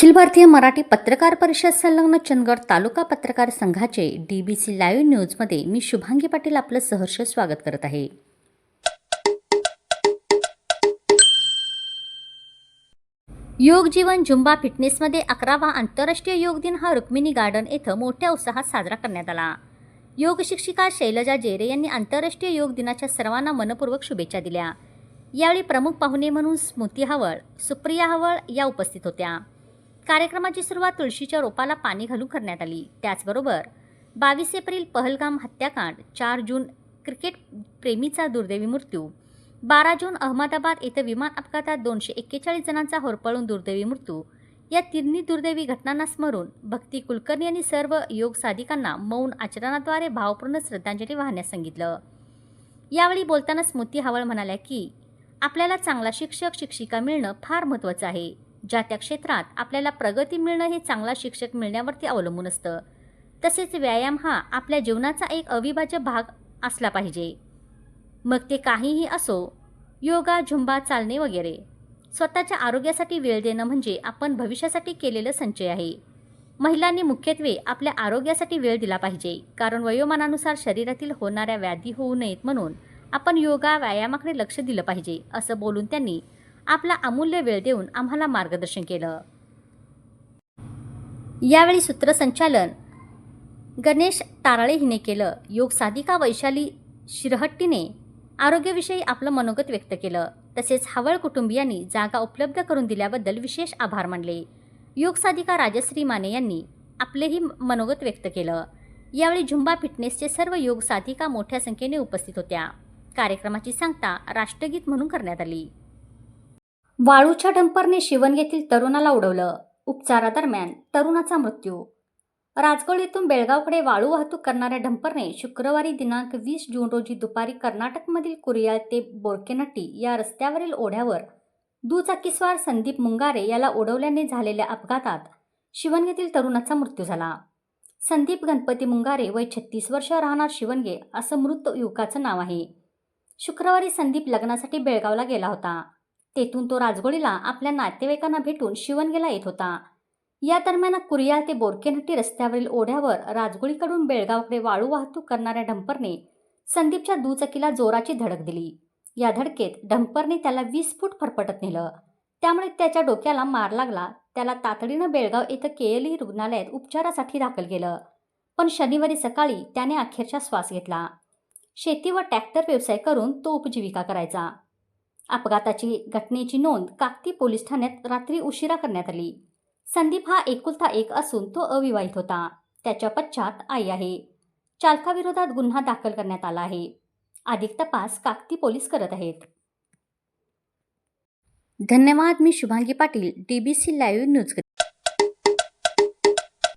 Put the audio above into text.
अखिल भारतीय मराठी पत्रकार परिषद संलग्न चंदगड तालुका पत्रकार संघाचे डी बी सी लाईव्ह न्यूजमध्ये मी शुभांगी पाटील आपलं सहर्ष स्वागत करत आहे. योग जीवन झुंबा फिटनेसमध्ये अकरावा आंतरराष्ट्रीय योग दिन हा रुक्मिणी गार्डन येथे मोठ्या उत्साहात साजरा करण्यात आला. योग शिक्षिका शैलजा जेरे यांनी आंतरराष्ट्रीय योग दिनाच्या सर्वांना मनपूर्वक शुभेच्छा दिल्या. यावेळी प्रमुख पाहुणे म्हणून स्मृती हवळ सुप्रिया हवळ या उपस्थित होत्या. कार्यक्रमाची सुरुवात तुळशीच्या रोपाला पाणी घालून करण्यात आली. त्याचबरोबर बावीस एप्रिल पहलगाम हत्याकांड चार जून क्रिकेट प्रेमीचा दुर्दैवी मृत्यू बारा जून अहमदाबाद येथे विमान अपघातात दोनशे एक्केचाळीस जणांचा होरपळून दुर्दैवी मृत्यू. या तिन्ही दुर्दैवी घटनांना स्मरून भक्ती कुलकर्णी यांनी सर्व योग साधिकांना मौन आचरणाद्वारे भावपूर्ण श्रद्धांजली वाहण्यास सांगितलं. यावेळी बोलताना स्मृती हावळ म्हणाल्या की आपल्याला चांगला शिक्षक शिक्षिका मिळणं फार महत्त्वाचं आहे. ज्या त्या क्षेत्रात आपल्याला प्रगती मिळणं हे चांगला शिक्षक मिळण्यावरती अवलंबून असतं. तसेच व्यायाम हा आपल्या जीवनाचा एक अविभाज्य भाग असला पाहिजे. मग ते काहीही असो योगा झुंबा चालणे वगैरे. स्वतःच्या आरोग्यासाठी वेळ देणं म्हणजे आपण भविष्यासाठी केलेलं संचय आहे. महिलांनी मुख्यत्वे आपल्या आरोग्यासाठी वेळ दिला पाहिजे. कारण वयोमानानुसार शरीरातील होणाऱ्या व्याधी होऊ नयेत म्हणून आपण योगा व्यायामाकडे लक्ष दिलं पाहिजे असं बोलून त्यांनी आपला अमूल्य वेळ देऊन आम्हाला मार्गदर्शन केलं. यावेळी सूत्रसंचालन गणेश ताराळे हिने केलं. योग साधिका वैशाली शिरहट्टीने आरोग्याविषयी आपलं मनोगत व्यक्त केलं. तसेच हवळ कुटुंबियांनी जागा उपलब्ध करून दिल्याबद्दल विशेष आभार मानले. योग साधिका राजश्री माने यांनी आपलेही मनोगत व्यक्त केलं. यावेळी झुंबा फिटनेसचे सर्व योग साधिका मोठ्या संख्येने उपस्थित होत्या. कार्यक्रमाची सांगता राष्ट्रगीत म्हणून करण्यात आली. वाळूच्या डंपरने शिवणगेतील तरुणाला उडवलं. उपचारादरम्यान तरुणाचा मृत्यू. राजगड येथून बेळगावकडे वाळू वाहतूक करणाऱ्या डंपरने शुक्रवारी दिनांक वीस जून रोजी दुपारी कर्नाटकमधील कुरियाल ते बोरकेनट्टी या रस्त्यावरील ओढ्यावर दुचाकीस्वार संदीप मुंगारे याला उडवल्याने झालेल्या अपघातात शिवणगेतील तरुणाचा मृत्यू झाला. संदीप गणपती मुंगारे वय छत्तीस वर्ष राहणार शिवणगे असं मृत युवकाचं नाव आहे. शुक्रवारी संदीप लग्नासाठी बेळगावला गेला होता. तेथून तो राजगोडीला आपल्या नातेवाईकांना भेटून शिवणगेला येत होता. या दरम्यान कुरियाल ते बोरकेनहट्टी रस्त्यावरील ओढ्यावर राजगुडीकडून बेळगावकडे वाळू वाहतूक करणाऱ्या डंपरने संदीपच्या दुचाकीला जोराची धडक दिली. या धडकेत डंपरने त्याला वीस फूट फरफटत नेलं. त्यामुळे त्याच्या डोक्याला मार लागला. त्याला तातडीनं बेळगाव येथं केएलई रुग्णालयात उपचारासाठी दाखल केलं. पण शनिवारी सकाळी त्याने अखेरचा श्वास घेतला. शेती व ट्रॅक्टर व्यवसाय करून तो उपजीविका करायचा. अपघाताची घटनेची नोंद काकती पोलीस ठाण्यात रात्री उशिरा करण्यात आली. संदीप हा एकुलता एक असून तो अविवाहित होता. त्याच्या पश्चात आई आहे. चालकाविरोधात गुन्हा दाखल करण्यात आला आहे. अधिक तपास काकती पोलीस करत आहेत. धन्यवाद मी Shubhangi Patil DBC live news